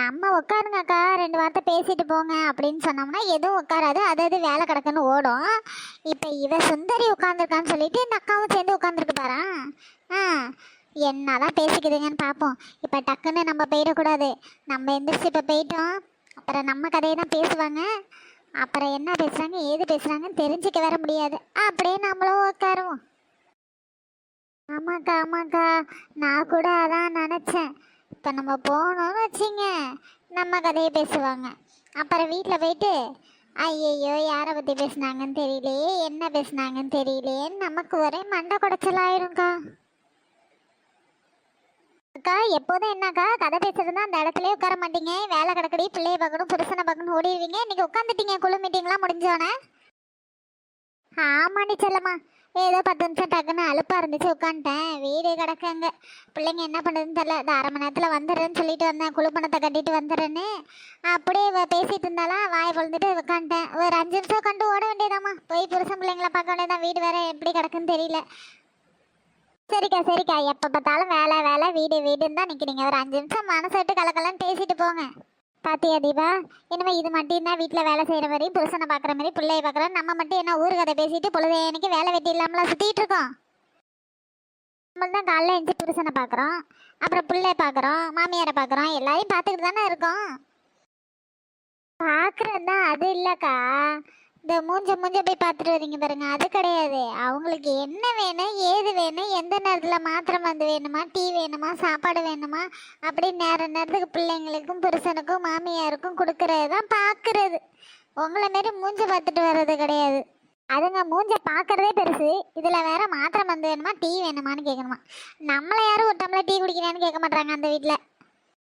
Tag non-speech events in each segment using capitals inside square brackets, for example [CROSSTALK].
நம்ம உட்காருங்கக்கா ரெண்டு வார்த்தை பேசிட்டு போங்க அப்படின்னு சொன்னோம்னா எதுவும் உட்காராது. அது அது வேலை கிடக்குன்னு ஓடும். இப்போ இவ சுந்தரி உட்காந்துருக்கான்னு சொல்லிட்டு இந்த அக்காவும் சேர்ந்து உட்காந்துருக்கு பாரு. ஆ என்னதான் பேசிக்குதுங்கன்னு பார்ப்போம் இப்போ டக்குன்னு நம்ம போயிடக்கூடாது. நம்ம எந்திரிச்சு இப்போ போயிட்டோம். அப்புறம் நம்ம கதையை தான் பேசுவாங்க. அப்புறம் என்ன பேசுகிறாங்க ஏது பேசுகிறாங்கன்னு தெரிஞ்சுக்க வர முடியாது. அப்படியே நம்மளும் உட்காருவோம். ஆமாக்கா ஆமாக்கா. நான் கூட அதான் நினச்சேன். இப்போ நம்ம போனோம்னு வச்சுங்க. நம்ம கதையை பேசுவாங்க. அப்புறம் வீட்டில் போயிட்டு ஐயையோ யாரை பற்றி பேசுனாங்கன்னு தெரியலையே என்ன பேசுனாங்கன்னு தெரியலையேன்னு நமக்கு ஒரே மண்டை குடைச்சலாயிரும்க்கா அக்கா எப்போதும் என்னக்கா கதை பேசுறதுனா அந்த இடத்துலயே உட்கார மாட்டீங்க. வேலை கிடக்கடி பிள்ளைய பார்க்கணும் புருஷனை பார்க்கணும் ஓடிடுவீங்க. இன்னைக்கு உட்காந்துட்டீங்க குழு மீட்டிங்லாம் முடிஞ்சோடனே ஆமாண்டி செல்லம்மா. ஏதோ பத்து நிமிஷம் டக்குன்னு அலுப்பாக இருந்துச்சு உட்காந்துட்டேன் வீடு கிடக்குங்க. பிள்ளைங்க என்ன பண்ணுறதுன்னு தெரில இந்த அரை மணி நேரத்தில் வந்துடுறேன்னு சொல்லிட்டு வந்தேன். குழுப்பணத்தை கட்டிட்டு வந்துடுறேன்னு. அப்படியே இவ பேசிட்டு இருந்தாலும் வாய் பொழுதுட்டு உட்காந்துட்டேன் ஒரு அஞ்சு நிமிஷம் கண்டு ஓட வேண்டியதாம்மா. போய் புருஷன் பிள்ளைங்கள பார்க்க வேண்டியதான் வீடு வேற எப்படி கிடக்குன்னு தெரியல. சரிக்கா சரிக்கா. எப்போ பார்த்தாலும் வேலை வேலை. வீடு வீடுன்னு தான் நிற்கிறீங்க ஒரு அஞ்சு நிமிஷம் மனசு விட்டு கலக்கலன்னு பேசிட்டு போங்க. பாத்தியா தீபா? இனிமே இது மட்டும் தான் வீட்டில் வேலை செய்கிற மாதிரி புருஷனை பார்க்குற மாதிரி பிள்ளைய பார்க்குற நம்ம மட்டும் என்ன ஊர் கதை பேசிட்டு பொழுது எனக்கு வேலை வெட்டி இல்லாமலாம் சுற்றிட்டு இருக்கோம். நம்ம தான் காலைல எழுந்து புருஷனை பார்க்குறோம் அப்புறம் பிள்ளைய பார்க்குறோம் மாமியாரை பார்க்குறோம் எல்லாரையும் பார்த்துக்கிட்டு தானே இருக்கோம். பார்க்குறது தான் அது இல்லைக்கா. இந்த மூஞ்ச மூஞ்ச போய் பார்த்துட்டு வரீங்க பாருங்க. அது கிடையாது. அவங்களுக்கு என்ன வேணும் ஏது வேணும் எந்த நேரத்தில் மாத்திரை மருந்து வேணுமா டீ வேணுமா சாப்பாடு வேணுமா அப்படி நேர நேரத்துக்கு பிள்ளைங்களுக்கும் புருஷனுக்கும் மாமியாருக்கும் கொடுக்கறது தான் பார்க்கறது. உங்களை மாரி மூஞ்ச பார்த்துட்டு வர்றது கிடையாது. அதுங்க மூஞ்ச பார்க்கறதே பெருசு. இதில் வேற மாத்திரை மருந்து வேணுமா டீ வேணுமான்னு கேட்கணுமா நம்மளை யாரும் ஒரு டம்ளர் டீ குடிக்கிறான்னு கேட்க மாட்டாங்க அந்த வீட்டில்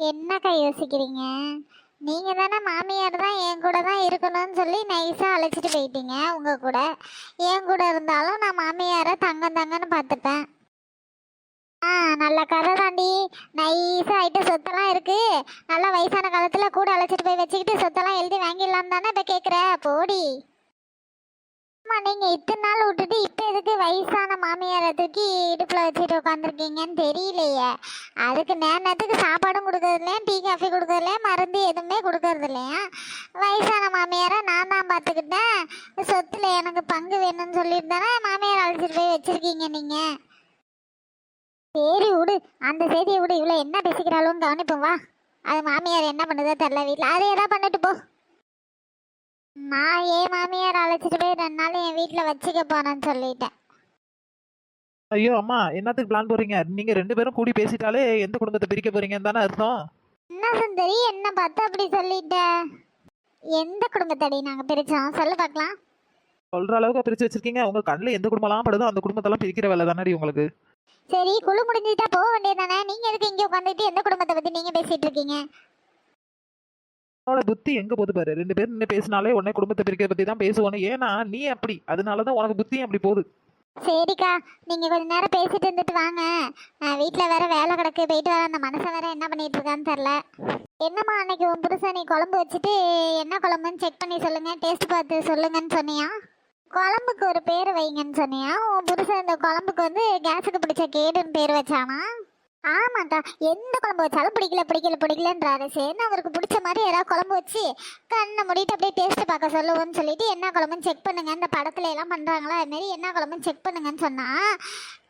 என்னக்கா யோசிக்கிறீங்க? நீங்க தானே மாமியார் தான் என் கூட தான் இருக்கணும்னு சொல்லி நைஸா அழைச்சிட்டு போயிட்டீங்க உங்க கூட. என் கூட இருந்தாலும் நான் மாமியார தங்கம் தங்கன்னு பார்த்துப்பேன். ஆ நல்ல கதை தாண்டி. நைஸா ஆயிட்டு சொத்தெல்லாம் இருக்கு. நல்ல வயசான காலத்துல கூட அழைச்சிட்டு போய் வச்சுக்கிட்டு சொத்தெல்லாம் எழுதி வாங்கிடலாம் தானே இப்ப கேக்குற? போடி. ஆமா நீங்க இத்தனை நாள் விட்டுட்டு இப்ப எதுக்கு வயசான மாமியாரை தூக்கி இடுப்பில் வச்சுட்டு உட்காந்துருக்கீங்கன்னு தெரியலையே. அதுக்கு நேரத்துக்கு சாப்பாடும் கொடுக்கறது இல்லையா? டீ காஃபி கொடுக்கறது மருந்து எதுவுமே கொடுக்கறது இல்லையா? வயசான மாமியாரை நான் தான் பார்த்துக்கிட்டேன். சொத்துல எனக்கு பங்கு வேணும்னு சொல்லியிருந்தேன்னா மாமியார் அழைச்சிட்டு போய் வச்சிருக்கீங்க நீங்கள் சரி விடு. அந்த செய்தியை விடு. இவ்வளோ என்ன பேசிக்கிறாளும் கவனிப்போம் வா. அது மாமியார் என்ன பண்ணுதோ தெரில வீட்டில் அதை எதாவது பண்ணிட்டு போ. நான் ஏன் மாமியார் அழைச்சிட்டு போய் ரெண்டு நாள் என் வீட்டில் வச்சுக்க போறேன்னு சொல்லிட்டேன். ஐயோ அம்மா என்னத்துக்கு பிளான் போறீங்க? நீங்க ரெண்டு பேரும் கூடி பேசிட்டாலே எந்த குடும்பத்தை பிரிக்க போறீங்கன்னு தானே அர்த்தம்? என்ன சுந்தரி என்ன பார்த்து அப்படி சொல்லிட்ட? எந்த குடும்பத்தடி நாங்கள் பிரித்தோம் சொல்லு பார்க்கலாம். சொல்ற அளவுக்கு பிரிச்சு வச்சிருக்கீங்க. உங்க கண்ணில் எந்த குடும்பம்லாம் படுதோ அந்த குடும்பத்தெல்லாம் பிரிக்கிற வேலை தானடி உங்களுக்கு? சரி குழு முடிஞ்சுட்டா போக வேண்டியதானே நீங்கள் எதுக்கு இங்கே உட்காந்துட்டு எந்த குடும்பத்தை பற்றி நீங்கள் பேசிகிட்டு இருக்கீங்க? அவளோட புத்தி எங்க போது பாரு? ரெண்டு பேரும் நின்று பேசினாலே உடனே குடும்பத்தை பிரிக்கிறத பத்தி தான் பேசுவோன்னு. ஏன்னா நீ அப்படி. அதனாலதான் உனக்கு புத்தியும் அப்படி போகுது. சரிக்கா நீங்கள் கொஞ்ச நேரம் பேசிட்டு இருந்துட்டு வாங்க. வீட்டில் வேற வேலை கிடக்கு. போயிட்டு வர அந்த மனசை வேற என்ன பண்ணிட்டு இருக்கான்னு தெரில என்னம்மா அன்னைக்கு உன் புருஷன் நீ குழம்பு வச்சுட்டு என்ன குழம்புன்னு செக் பண்ணி சொல்லுங்க. டேஸ்ட் பார்த்து சொல்லுங்கன்னு சொன்னியா? குழம்புக்கு ஒரு பேர் வைங்கன்னு சொன்னியா? உன் புருஷன் இந்த குழம்புக்கு வந்து கேஸுக்கு பிடிச்ச கேடுன்னு பேர் வச்சானா? ஆமாக்கா எந்த குழம்பு வச்சாலும் பிடிக்கல பிடிக்கல பிடிக்கலன்றாரு. சரி அவருக்கு பிடிச்ச மாதிரி ஏதாவது குழம்பு வச்சு கண்ணை மூடிட்டு அப்படியே டேஸ்ட் பார்க்க சொல்லுவோம்னு சொல்லிட்டு என்ன குழம்புன்னு செக் பண்ணுங்க. இந்த படத்துல எல்லாம் பண்றாங்களா? அதுமாரி என்ன குழம்புன்னு செக் பண்ணுங்கன்னு சொன்னா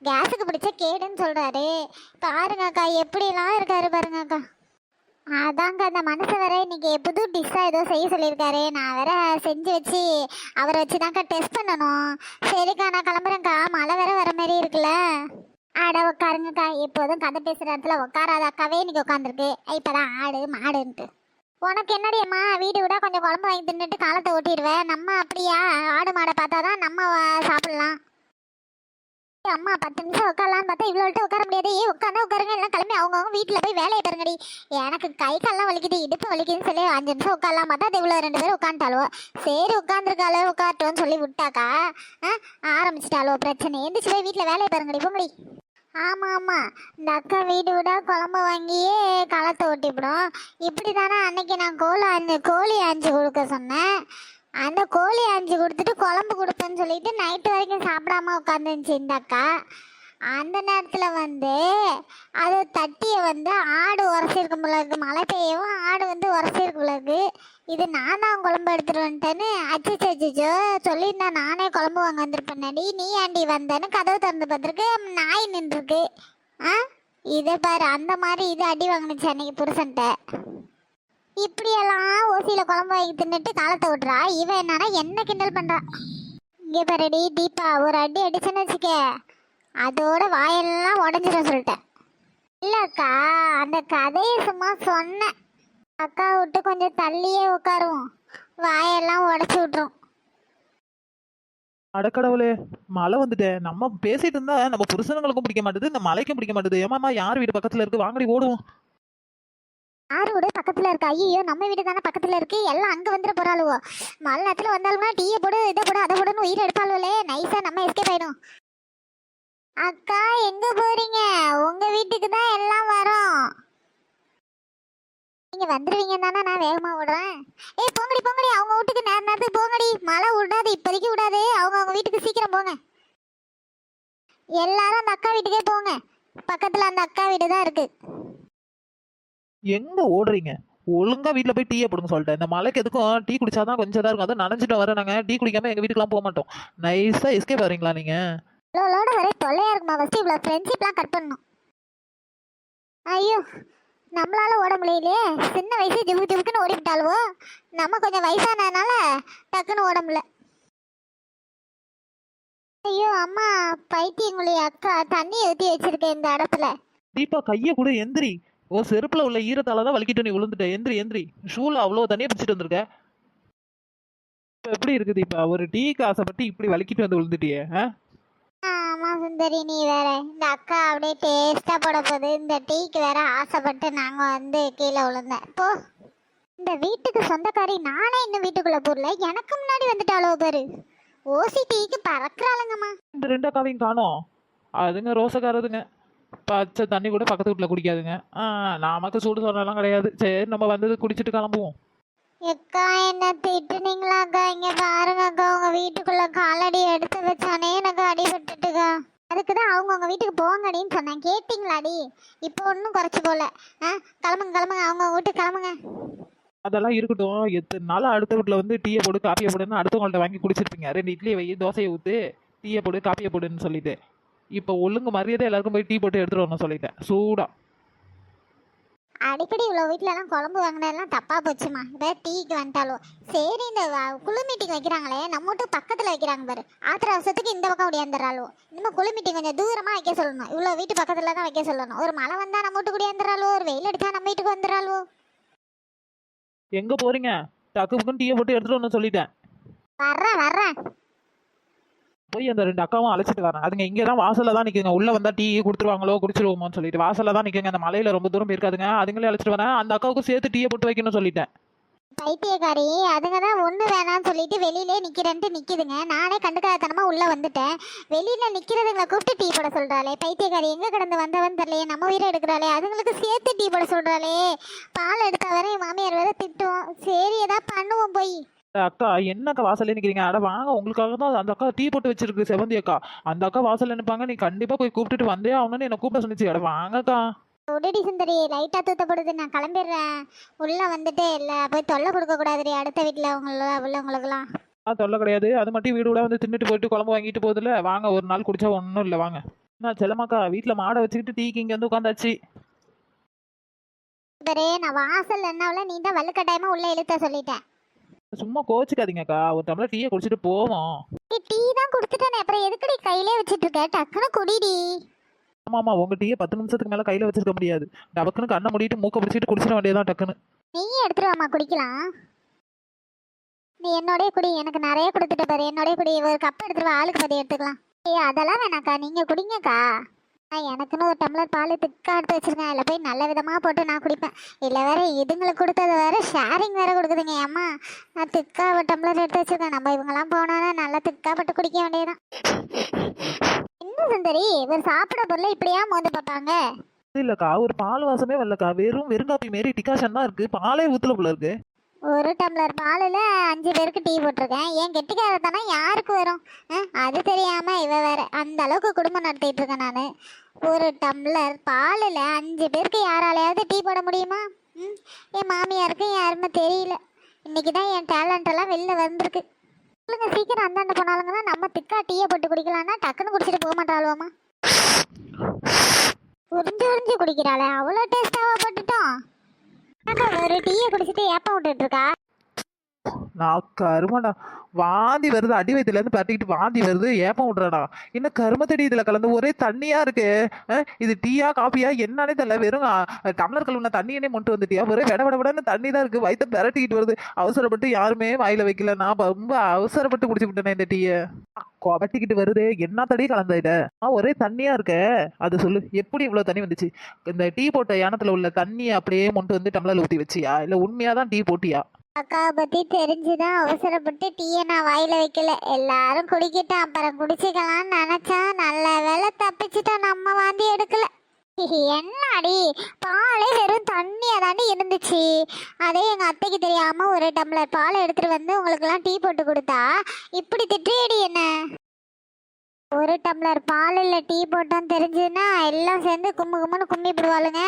கேஸுக்கு பிடிச்ச கேடுன்னு சொல்றாரு. பாருங்கக்கா எப்படிலாம் இருக்காரு பாருங்கக்கா அதாங்க அந்த மனுஷன் வேற இன்னைக்கு புது டிஷ்ஷாக ஏதோ செய்ய சொல்லியிருக்காரு. நான் வேற செஞ்சு வச்சு அவரை வச்சு தான்க்கா டெஸ்ட் பண்ணணும். சரிக்கா நான் கிளம்புறேன்க்கா. மழை வேற வர மாதிரி இருக்குல்ல. ஆட உட்காருங்கக்கா எப்போதும் கதை பேசுகிற இடத்துல உட்காராத அக்காவே இன்னைக்கு உட்காந்துருக்கு இப்போதான் ஆடு மாடுன்ட்டு. உனக்கு என்னடியம்மா வீடு விட கொஞ்சம் குழம்பு வாங்கி தின்னுட்டு காலத்தை ஓட்டிடுவேன் நம்ம அப்படியா? ஆடு மாடை பார்த்தா தான் நம்ம சாப்பிட்லாம். சாப்பிடலாம் அம்மா பத்து நிமிஷம் உட்காரலான்னு பார்த்தா இவ்வளோ உட்கார முடியாது. ஏ உட்காந்தா உட்காருங்க எல்லாம் கிளம்பி அவங்கவுங்க வீட்டில் போய் வேலையை பாருங்கடி. எனக்கு கை கால்லாம் வலிக்குது இடுப்பு வலிக்குதுன்னு சொல்லி அஞ்சு நிமிஷம் உட்காரலாம் பார்த்தா அது இவ்வளோ ரெண்டு பேரும் உட்காந்துட்டாலோ சரி உட்காந்துருக்காளோ உட்காரட்டோன்னு சொல்லி விட்டாக்கா. ஆ ஆரம்பிச்சிட்டாலோ பிரச்சனை. எந்திரிச்சு போய் வீட்டில் வேலையை பாருங்கடி போங்கடி. ஆமாம் ஆமாம் இந்த அக்கா வீடு விட குழம்பு வாங்கியே களத்தை ஓட்டிவிடும். இப்படி தானே அன்னைக்கு நான் கோழி அஞ்சு கோழி அஞ்சு கொடுக்க சொன்னேன். அந்த கோழி அஞ்சு கொடுத்துட்டு குழம்பு கொடுப்பேன்னு சொல்லிட்டு நைட்டு வரைக்கும் சாப்பிடாம உட்காந்துருந்துச்சு இந்த அக்கா. அந்த நேரத்தில் வந்து அது தட்டியை வந்து ஆடு உரசிருக்கும் போல மழை பெய்யவும் ஆடு வந்து உரசிருக்கு போல இது நான் தான் குழம்பு எடுத்துகிட்டு வந்துட்டேன்னு அச்சோ அச்சோ சொல்லியிருந்தா நானே குழம்பு வாங்க வந்திருப்பேன்னாடி நீ ஆண்டி வந்தேன்னு கதவு திறந்து பார்த்துருக்கு நாய் நின்றுருக்கு. ஆ? இதை பாரு அந்த மாதிரி இது அடி வாங்கினுச்சு அன்னைக்கு புருஷன்ட்ட. இப்படியெல்லாம் ஓசியில் குழம்பு வாங்கி தின்னுட்டு காலத்தை விட்றா இவன் என்னன்னா என்ன கிண்டல் பண்ணுறா இங்கே பாருடி தீபா ஒரு அடி அடிச்சேன்னு வச்சுக்க. அதோட வாயெல்லாம் உடஞ்சிடும் சொல்லிட்டேன். இல்லக்கா அந்த கதையை சும்மா சொன்னேன். அக்கா விட்டு கொஞ்சம் தள்ளியே உட்காருவோம். வாயெல்லாம் உடச்சி விட்ரும் அடக்கடவுளே மழை வந்துட்டேன் நம்ம பேசிட்டு இருந்தா நம்ம புருஷனுங்களுக்கும் பிடிக்க மாட்டேது இந்த மலைக்கும் பிடிக்க மாட்டேது. ஏமாமா யார் வீடு பக்கத்துல இருக்கு? வாங்கடி ஓடுவோம். யார் வீடு பக்கத்துல இருக்கு? ஐயோ நம்ம வீடு தானே பக்கத்துல இருக்கு. எல்லாம் அங்க வந்துட போறாளுவோ. மழை நேரத்துல வந்தாலும்னா டீயை போடு இதை போடு அதை போடுன்னு உயிர் எடுப்பாளுவலே நைஸா நம்ம எஸ்கேப் ஆயிடும். அக்கா எங்க போறீங்க? உங்க வீட்டுக்கு தான் எல்லாம் வரோம். நீங்க வந்துருவீங்க தானே நான் வேகமா விடுறேன் ஏய் போங்கடி போங்கடி. அவங்க வீட்டுக்கு நேர நேரத்துக்கு போங்கடி. மழை விடாது இப்போதைக்கு விடாது. அவங்க அவங்க வீட்டுக்கு சீக்கிரம் போங்க. எல்லாரும் அந்த அக்கா வீட்டுக்கே போங்க. பக்கத்துல அந்த அக்கா வீடு தான் இருக்கு. எங்க ஓடுறீங்க? ஒழுங்கா வீட்ல போய் டீயை போடுங்க சொல்லிட்டேன். இந்த மலைக்கு எதுக்கும் டீ குடிச்சாதான் கொஞ்சம் தான் இருக்கும். அதுவும் நனைஞ்சிட்டு வர நாங்க. டீ குடிக்காம எங்க வீட்டுக்குலாம் போக மாட்டோம். நைஸா எஸ்கேப் வரீங்களா நீங்க? இவ்வளோட ஒரே தொல்லையாக இருக்குமா? ஃபஸ்ட்டு இவ்வளோ ஃப்ரெண்ட்ஷிப்லாம் கட் பண்ணணும். ஐயோ நம்மளால ஓட முடியலையே. சின்ன வயசு ஜிபுக்கு ஜிபுக்குன்னு ஓடிவிட்டாலுவோ நம்ம கொஞ்சம் வயசானதுனால டக்குன்னு ஓட முடியல. ஐயோ அம்மா பைத்தியங்குழி அக்கா தண்ணி ஊற்றி வச்சிருக்கேன் இந்த இடத்துல தீபா கையை கூட எந்திரி. ஓ செருப்புல உள்ள ஈரத்தால தான் வலிக்கிட்டு நீ விழுந்துட்ட எந்திரி எந்திரி. ஷூல அவ்வளோ தண்ணியை பிடிச்சிட்டு வந்திருக்க. எப்படி இருக்குது தீபா? ஒரு டீக்கு ஆசைப்பட்டு இப்படி வலிக்கிட்டு வந்து விழுந்துட்டியே ஆ? ஆமா சுந்தரி நீ வேற இந்த அக்கா அப்படியே டேஸ்டா போட போகுது. இந்த டீக்கு வேற ஆசைப்பட்டு நாங்க வந்து கீழே விழுந்தேன். போ. இந்த வீட்டுக்கு சொந்தக்காரி நானே இன்னும் வீட்டுக்குள்ள போடல. எனக்கு முன்னாடி வந்துட்டாளோ பேரு. ஓசி டீக்கு பறக்குறாளுங்கம்மா இந்த ரெண்டு அக்காவையும் காணோம். அதுங்க ரோசக்காரதுங்க. பச்சை தண்ணி கூட பக்கத்து வீட்டில் குடிக்காதுங்க. ஆ நமக்கு சூடு சொன்னெல்லாம் கிடையாது. சரி நம்ம வந்தது குடிச்சிட்டு கிளம்புவோம். எக்கா என்ன திட்டுனீங்களாக்கா? இங்க பாருங்க அக்கா உங்க வீட்டுக்குள்ள காலடி எடுத்து வச்சானே எனக்கு அடிபட்டுட்டுக்கா. அதுக்கு தான் அவங்க உங்க வீட்டுக்கு போங்கடின்னு சொன்னேன். கேட்டிங்களாடி? இப்போ ஒன்றும் குறைச்சி போல. ஆ கிளம்புங்க கிளம்புங்க. அவங்க வீட்டுக்கு கிளம்புங்க. அதெல்லாம் இருக்கட்டும். எத்தனை நாள் அடுத்த வீட்டில் வந்து டீயை போடு காப்பியை போடுன்னு அடுத்தவங்கள்ட்ட வாங்கி குடிச்சிருப்பீங்க. ரெண்டு இட்லியை வை தோசையை ஊற்று டீயை போடு காப்பியை போடுன்னு சொல்லிட்டு. இப்போ ஒழுங்கு மரியாதை எல்லாருக்கும் போய் டீ போட்டு எடுத்துட்டு வரணும் சொல்லிட்டேன். சூடா. அடிக்கடி இவ்வளோ வீட்டிலலாம் குழம்பு வாங்கினதெல்லாம் தப்பாக போச்சுமா. இப்போ டீக்கு வந்துட்டாலும் சரி இந்த குழு மீட்டிங் வைக்கிறாங்களே. நம்ம வீட்டு பக்கத்தில் வைக்கிறாங்க பாரு. ஆத்திர அவசரத்துக்கு இந்த பக்கம் ஓடியாந்துறாளோ இன்னும் குழு மீட்டிங் கொஞ்சம் தூரமாக வைக்க சொல்லணும். இவ்வளோ வீட்டு பக்கத்தில் தான் வைக்க சொல்லணும். ஒரு மழை வந்தால் நம்ம வீட்டுக்கு ஓடியாந்துறாளோ ஒரு வெயில் அடிச்சா நம்ம வீட்டுக்கு வந்துடுறாளோ? எங்கே போகிறீங்க டக்கு டீயை போட்டு எடுத்துட்டு வரணும் சொல்லிட்டேன். வர்றேன் வர்றேன். போய் அந்த ரெண்டு அக்காவும் அழைச்சிட்டு வரேன் அதுங்க இங்கே தான் வாசலில் தான் நிற்குங்க உள்ளே வந்தால் டீ கொடுத்துருவாங்களோ குடிச்சிருவோமோன்னு சொல்லிட்டு. வாசலில் தான் நிற்குங்க அந்த மலையில் ரொம்ப தூரம் போயிருக்காதுங்க. அதுங்களே அழைச்சிட்டு வரேன் அந்த அக்காவுக்கும் சேர்த்து டீயை போட்டு வைக்கணும்னு சொல்லிட்டேன். பைத்தியக்காரி அதுங்க தான் ஒன்று வேணாம்னு சொல்லிட்டு வெளியிலே நிற்கிறேன்ட்டு நிற்கிதுங்க நானே கண்டுக்காதனமாக உள்ளே வந்துட்டேன். வெளியில் நிற்கிறதுங்களை கூப்பிட்டு டீ போட சொல்கிறாளே பைத்தியக்காரி எங்கே கிடந்து வந்தவன் தெரியலையே? நம்ம உயிரை எடுக்கிறாளே. அதுங்களுக்கு சேர்த்து டீ போட சொல்கிறாளே பால் எடுத்தால் வரை என் மாமியார் வேற திட்டுவோம் சரி ஏதாவது பண்ணுவோம் போய். அக்கா என்னக்கா வாசல்ல நிக்கிறீங்க? அட வாங்க உங்களுக்காக தான் அந்த அக்கா டீ போட்டு வச்சிருக்கு செவந்தி அக்கா. அந்த அக்கா வாசல்ல நிப்பாங்க நீ கண்டிப்பா போய் கூப்பிட்டுட்டு வந்தே ஆகணும்னு என்ன கூப்பிட சொன்னிச்சு. அட வாங்கக்கா. உடடி சுந்தரி லைட்டாக தூத்தப்படுது நான் கிளம்பிடுறேன். உள்ளே வந்துட்டு இல்லை போய் தொல்லை கொடுக்கக்கூடாதுடி அடுத்த வீட்டில் உங்கள உள்ளவங்களுக்குலாம் ஆ தொல்லை கிடையாது. அது மட்டும் வீடு கூட வந்து தின்னுட்டு போயிட்டு குழம்பு வாங்கிட்டு போகுதுல வாங்க ஒரு நாள் குடிச்சா ஒன்றும் இல்லை வாங்க. நான் செல்லமாக்கா வீட்டில் மாடை வச்சுக்கிட்டு டீக்கு இங்கே வந்து உட்காந்தாச்சு நான் வாசல் என்னவில் நீ தான் வலுக்கட்டாயமாக உள்ளே இழுத்த சொல்லிட்டேன் சும்மா கோச்சிக்காதீங்கக்கா. ஒரு டம்ளர் டீயை குடிச்சிட்டு போவோம். டீ தான் கொடுத்துட்டானே. அப்புறம் எதுக்குடி கையிலே வச்சிட்டு இருக்க டக்குன்னு குடிடி. ஆமா ஆமா உங்க டீயை பத்து நிமிஷத்துக்கு மேல கையில வச்சிருக்க முடியாது. டபக்குன்னு கண்ணை மூடிட்டு மூக்க பிடிச்சிட்டு குடிச்சிட வேண்டியதான் டக்குன்னு. நீயே எடுத்துட்டு வாமா குடிக்கலாம். நீ என்னோடய குடி. எனக்கு நிறைய கொடுத்துட்டு பாரு. என்னோடய குடி. ஒரு கப் எடுத்துட்டு வா. ஆளுக்கு பதி எடுத்துக்கலாம். ஏய் அதெல்லாம் வேணாக்கா நீங்கள் குடிங்கக்கா. எனக்குன்னு ஒரு டம்ளர் பால் திக்கா எடுத்து வச்சுருக்கேன். அதில் போய் நல்ல விதமாக போட்டு நான் குடிப்பேன். இல்லை வேற இதுங்களுக்கு கொடுத்தது வேற ஷேரிங் வேறு கொடுக்குதுங்க அம்மா. நான் திக்கா ஒரு டம்ளர் எடுத்து வச்சுருக்கேன். நம்ம இவங்கெல்லாம் போனோன்னா நல்லா திக்கா போட்டு குடிக்க வேண்டியதுதான். என்ன சுந்தரி இவர் சாப்பிட பொருளை இப்படியா மோந்து பார்ப்பாங்க? இல்லக்கா ஒரு பால் வாசமே வரலக்கா. வெறும் வெறுங்காப்பி மாரி டிகாஷன் தான் இருக்கு. பாலே ஊத்துல போல இருக்கு. ஒரு டம்ளர் பாலில் அஞ்சு பேருக்கு டீ போட்டிருக்கேன். என் கெட்டிக்காரத்தானே யாருக்கு வரும்? ஆ, அது தெரியாமல் இவ வேற அந்த அளவுக்கு குடும்பம் நடத்திட்டு இருக்கேன் நான். ஒரு டம்ளர் பாலில் அஞ்சு பேருக்கு யாராலையாவது டீ போட முடியுமா? ம் என் மாமியாருக்கு யாருமே தெரியல. இன்றைக்கி தான் என் டேலண்ட் எல்லாம் வெளில வந்திருக்கு. சொல்லுங்க சீக்கிரம் அந்தாண்ட போனாலுங்கன்னா நம்ம திக்கா டீயை போட்டு குடிக்கலாம்னா டக்குன்னு குடிச்சிட்டு போக மாட்டாளுவாமா? உறிஞ்சு உறிஞ்சு குடிக்கிறாளே. அவ்வளோ டேஸ்ட்டாக போட்டுட்டோம். ஒரு டீயை குடிச்சிட்டு ஏப்பம் விட்டுட்டு இருக்கா நான் கருமடா. வாந்தி வருது அடி வயிற்றுலேருந்து பரட்டிக்கிட்டு வாந்தி வருது ஏப்பம் விட்றடா. என்ன கருமத்தடி இதில் கலந்து? ஒரே தண்ணியா இருக்கு. அஹ், இது டீயா காஃபியா என்னன்னே தெரியல. வெறும் டம்ளர் கழுவுன தண்ணியனே மொண்டு வந்துட்டியா? ஒரே விட விட விடன்னு தண்ணி தான் இருக்கு. வயிற்று பரட்டிக்கிட்டு வருது. அவசரப்பட்டு யாருமே வாயில வைக்கல. நான் ரொம்ப அவசரப்பட்டு குடிச்சு விட்டேனே இந்த டீயை. கொபட்டிக்கிட்டு வருது என்ன தடி கலந்துட்ட ஆ ஒரே தண்ணியா இருக்க. அது சொல்லு எப்படி இவ்வளவு தண்ணி வந்துச்சு? இந்த டீ போட்ட யானத்துல உள்ள தண்ணியை அப்படியே மொண்டு வந்து டம்ளர்ல ஊத்தி வச்சியா? இல்ல உண்மையா தான் டீ போட்டியா? அக்காவை பத்தி தெரிஞ்சுதான் அவசரப்பட்டு டீயை நான் வாயில வைக்கல. எல்லாரும் குடிக்கிட்டேன் அப்புறம் குடிச்சுக்கலாம்னு நினைச்சா நல்ல வேலை தப்பிச்சிட்டோம் நம்ம வாந்தி எடுக்கல. என்னடி? பாலே வெறும் தண்ணியாக தாண்டி இருந்துச்சு. அதே எங்கள் அத்தைக்கு தெரியாமல் ஒரு டம்ளர் பால் எடுத்துகிட்டு வந்து உங்களுக்கெல்லாம் டீ போட்டு கொடுத்தா? இப்படி திட்டியடி என்ன? ஒரு டம்ளர் பாலில் டீ போட்டோம் தெரிஞ்சுன்னா எல்லாம் சேர்ந்து கும்மு கும்முன்னு கும்மி போடுவாளுங்க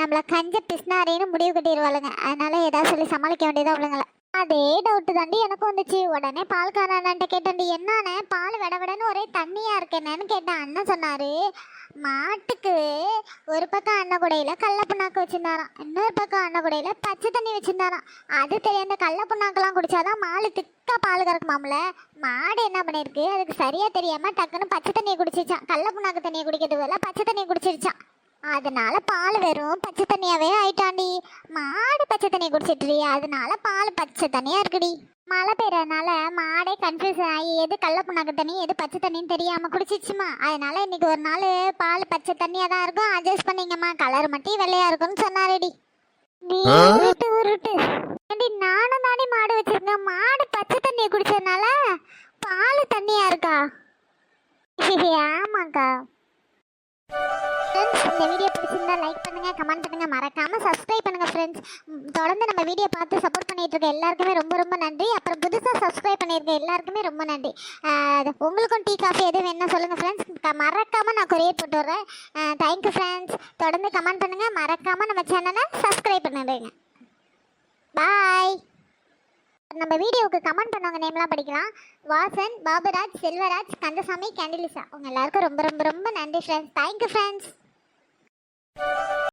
நம்மளை கஞ்ச பிஸ்னாரின்னு முடிவு கட்டிடுவாளுங்க அதனால் ஏதாவது சொல்லி சமாளிக்க வேண்டியதா அவளுங்களை அதே டவுட்டு தாண்டி எனக்கு வந்துச்சு. உடனே பால்காரன்ட்ட கேட்டேன்டி என்னண்ணே பால் விட விடன்னு ஒரே தண்ணியா இருக்கேன்னு கேட்டேன். அண்ணன் சொன்னாரு மாட்டுக்கு ஒரு பக்கம் அன்னக்குடையில கடல புண்ணாக்கு வச்சிருந்தாராம் இன்னொரு பக்கம் அன்னக்குடையில பச்சை தண்ணி வச்சிருந்தாராம். அது தெரியாத கடல புண்ணாக்கெல்லாம் குடிச்சாதான் மாடு திக்கா பால் கறக்குமாம்ல? மாடு என்ன பண்ணிருக்கு? அதுக்கு சரியா தெரியாம டக்குன்னு பச்சை தண்ணியை குடிச்சிருச்சான் கள்ள புண்ணாக்கு தண்ணியை குடிக்கிறது பதிலா பச்சை தண்ணியை குடிச்சிருச்சான் அதனால பால் வெறும் பச்சை தண்ணியாவே ஆயிட்டாண்டி. மாடு பச்சை தண்ணி குடிச்சிட்டு அதனால பால் பச்சை தண்ணியா இருக்குடி. மழை பெய்யறதுனால மாடே கன்ஃபியூஸ் ஆகி எது கடல புண்ணாக்கு தண்ணி எது பச்சை தண்ணின்னு தெரியாம குடிச்சிச்சுமா. அதனால இன்னைக்கு ஒரு நாள் பால் பச்சை தண்ணியா தான் இருக்கும். அட்ஜஸ்ட் பண்ணிங்கம்மா. கலர் மட்டும் வெள்ளையா இருக்கும்னு சொன்னாரடி. உருட்டு. உருட்டு நானும் தானே மாடு வச்சிருக்கேன். மாடு பச்சை தண்ணியை குடிச்சதுனால பால் தண்ணியா இருக்கா? [LAUGHS] ஆமாக்கா. ஃப்ரெண்ட்ஸ் இந்த வீடியோ பிடிச்சிருந்தா லைக் பண்ணுங்கள் கமெண்ட் பண்ணுங்கள் மறக்காமல் சப்ஸ்கிரைப் பண்ணுங்கள் ஃப்ரெண்ட்ஸ் தொடர்ந்து நம்ம வீடியோ பார்த்து சப்போர்ட் பண்ணிட்டு இருக்க எல்லாருக்குமே ரொம்ப ரொம்ப நன்றி. அப்புறம் புதுசாக சப்ஸ்கிரைப் பண்ணியிருக்க எல்லாருக்குமே ரொம்ப நன்றி. உங்களுக்கும் டீ காஃபி எதுவும் வேணும்னா சொல்லுங்க ஃப்ரெண்ட்ஸ் மறக்காமல் நான் கொரியர் போட்டு வரேன் தேங்க்யூ ஃப்ரெண்ட்ஸ் தொடர்ந்து கமெண்ட் பண்ணுங்கள் மறக்காமல் நம்ம சேனலை சப்ஸ்கிரைப் பண்ணிடுங்க பாய் நம்ம வீடியோவுக்கு கமெண்ட் பண்ணவங்க நேம்லாம் படிக்கலாம். வாசன் பாபுராஜ் செல்வராஜ் கந்தசாமி கேண்டிலிசா. உங்க எல்லாருக்கும் ரொம்ப ரொம்ப ரொம்ப நன்றி ஃப்ரெண்ட்ஸ் தேங்க்யூ ஃப்ரெண்ட்ஸ்